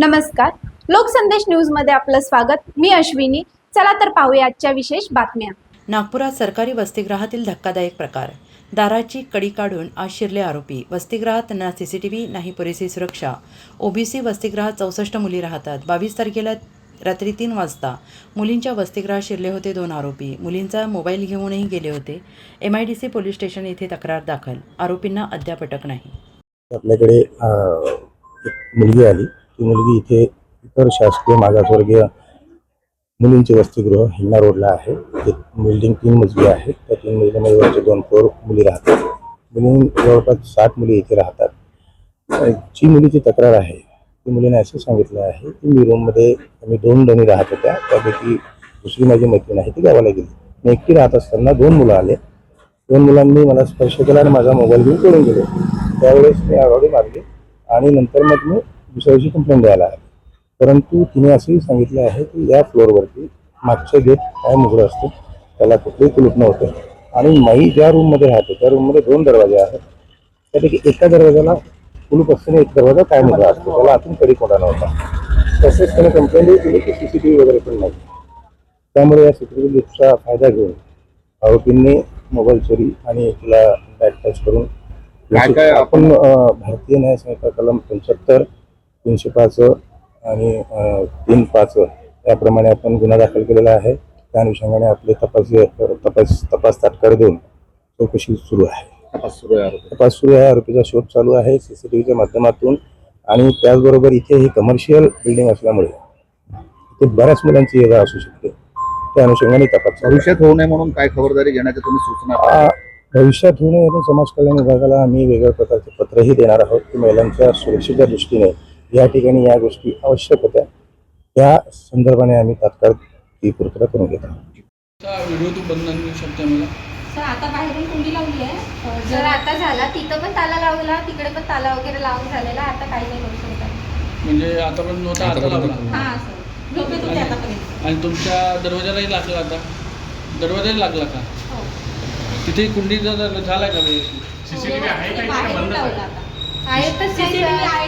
नमस्कार. लोकसंदेश न्यूजमध्ये आपलं स्वागत. मी अश्विनी. चला तर पाहूया आजच्या विशेष बातम्या. नागपुरात सरकारी वसतिगृहातील धक्कादायक प्रकार. दाराची कडी काढून आज शिरले आरोपी. वसतिगृहात ना सीसीटीव्ही नाही पुरेशी सुरक्षा. ओबीसी वसतिगृहात चौसष्ट मुली राहतात. बावीस तारखेला रात्री तीन वाजता मुलींच्या वसतिगृहात शिरले होते दोन आरोपी. मुलींचा मोबाईल घेऊनही गेले होते. M I D C police station येथे तक्रार दाखल. आरोपींना अद्याप अटक नाही. आपल्याकडे मुलगी आली. ती मुलगी इथे इतर शासकीय मागासवर्गीय मुलींचे वसतिगृह हिंगणा रोडला आहे. ते बिल्डिंग तीन मजली आहे. त्या तीन मजलीमध्ये वरचे दोन फ्लोर मुली राहतात. मुली जवळपास सात मुली इथे राहतात. जी मुलीची तक्रार आहे ती मुलीने असं सांगितलं आहे की मी रूममध्ये आम्ही दोन जणी राहत होत्या. त्यापैकी दुसरी माझी मैत्रीण आहे ती गावाला गेली. मी एकटी राहत असताना दोन मुलं आले. दोन मुलांनी मला स्पर्श केला आणि माझा मोबाईल घेऊन सोडून गेले. त्यावेळेस मी आघाडी मारली आणि नंतर मग मी दुसऱ्या दिवशी कंप्लेंट द्यायला आले. परंतु तिने असंही सांगितलं आहे की या फ्लोअरवरती मागचं गेट कायम उघडं असतं त्याला कुठलंही कुलूप नव्हतं. आणि मी ज्या रूममध्ये राहते त्या रूममध्ये दोन दरवाजे आहेत. त्यापैकी एका दरवाजाला कुलूप असताना एक दरवाजा कायम उघडा असतो त्याला आतून कडी कोणा नव्हता. तसेच त्याने कंप्लेंटही केली की सी सी टी व्ही वगैरे पण नाही. त्यामुळे या सिक्युरिटीचा फायदा घेऊन आरोपींनी मोबाईल चोरी आणि तिला बॅट टच करून काय काय आपण भारतीय न्याय संहिता कलम पंच्याहत्तर तीनशे पाच आणि तीन पाच याप्रमाणे आपण गुन्हा दाखल केलेला आहे. त्या अनुषंगाने आपले तपास तपास तपास तात्काळ देऊन चौकशी सुरू आहे. तपास सुरू आहे तपास सुरू आहे आरोपीचा शोध चालू आहे सीसीटीव्हीच्या माध्यमातून आणि त्याचबरोबर इथे ही कमर्शियल बिल्डिंग असल्यामुळे इथे बऱ्याच मुलांची ये असू शकते. त्या अनुषंगाने तपास. भविष्यात होऊ नये म्हणून काय खबरदारी घेण्याच्या तुम्ही सूचना भविष्यात होऊ नये म्हणून समाज कल्याण विभागाला आम्ही वेगळ्या प्रकारचे पत्रही देणार आहोत. की महिलांच्या सुरक्षेच्या दृष्टीने या ठिकाणी या गोष्टी आवश्यक होत्या. त्या संदर्भाने आम्ही तात्काळ ती पूर्तता करून घेत आहोत. बंद आता बाहेरून कुंडी लावली आहे. जर आता झाला. तिथं पण ताला लावला तिकडे पण ताला वगैरे लावून झालेला आता काही नाही करू शकत म्हणजे नव्हता आता लागला हा सर. झोपेत होते आतापर्यंत. आणि तुमच्या दरवाजालाही लागला आता. दरवाजाही लागला का? हो. तिथे कुंडीचा जर- झालाय का? सीसीटीव्ही आहे का? बाहेरून लावला आता. आहेतच सीसीटीव्ही आहेतच